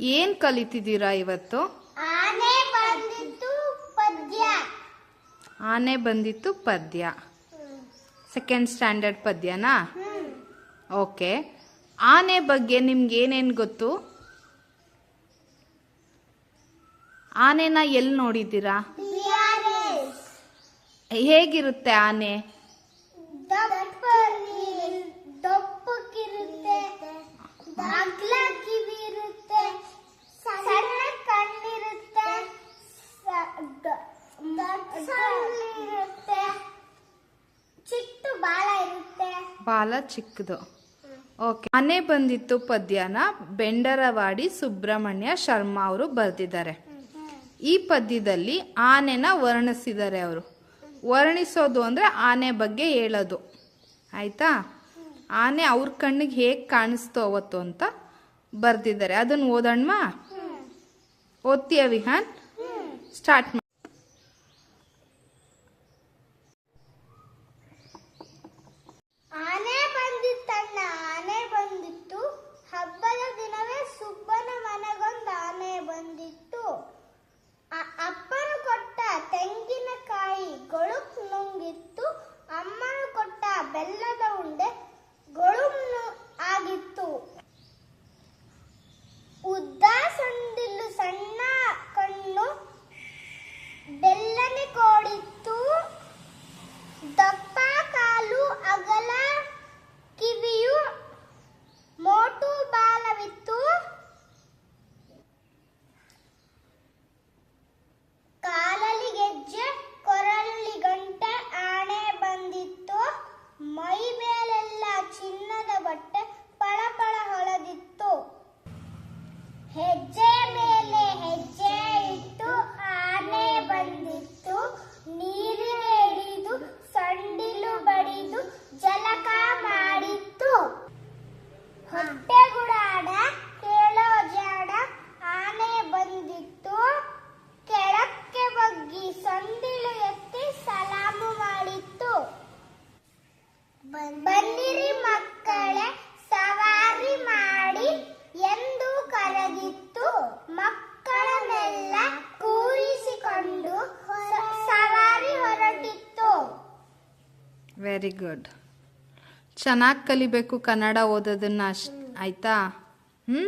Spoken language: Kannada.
ಏನ್ ಕಲಿತಿದ್ದೀರಾ ಇವತ್ತು? ಆನೆ ಬಂದಿತ್ತು ಪದ್ಯ. ಆನೆ ಬಂದಿತ್ತು ಪದ್ಯ. Second standard ಪದ್ಯನಾ? ಓಕೆ ಆನೆ ಬಗ್ಗೆ ನಿಮ್ಗೆ ಏನೇನು ಗೊತ್ತು? ಆನೆನ ಎಲ್ಲಿ ನೋಡಿದ್ದೀರಾ? ಹೇಗಿರುತ್ತೆ ಆನೆ? ದಪ್ಪ ದಪ್ಪಕ್ಕಿರುತ್ತೆ. ಬಾಲ ಚಿಕ್ಕದು. ಓಕೆ ಆನೆ ಬಂದಿತ್ತು ಪದ್ಯನ ಬೆಂಡರವಾಡಿ ಸುಬ್ರಹ್ಮಣ್ಯ ಶರ್ಮಾ ಅವರು ಬರೆದಿದ್ದಾರೆ. ಈ ಪದ್ಯದಲ್ಲಿ ಆನೆನ ವರ್ಣಿಸಿದ್ದಾರೆ ಅವರು. ವರ್ಣಿಸೋದು ಅಂದರೆ ಆನೆ ಬಗ್ಗೆ ಹೇಳೋದು. ಆಯಿತಾ? ಆನೆ ಅವ್ರ ಕಣ್ಣಿಗೆ ಹೇಗೆ ಕಾಣಿಸ್ತೋ ಅವತ್ತು ಅಂತ ಬರೆದಿದ್ದಾರೆ. ಅದನ್ನು ಓದೋಣ್ವಾ ಓದ್ತೀಯ ವಿಹಾನ್? ಸ್ಟಾರ್ಟ್ ವೆರಿ ಗುಡ್ ಚೆನ್ನಾಗಿ ಕಲಿಬೇಕು ಕನ್ನಡ ಓದೋದನ್ನು ಅಷ್ಟು ಆಯಿತಾ? ಹ್ಞೂ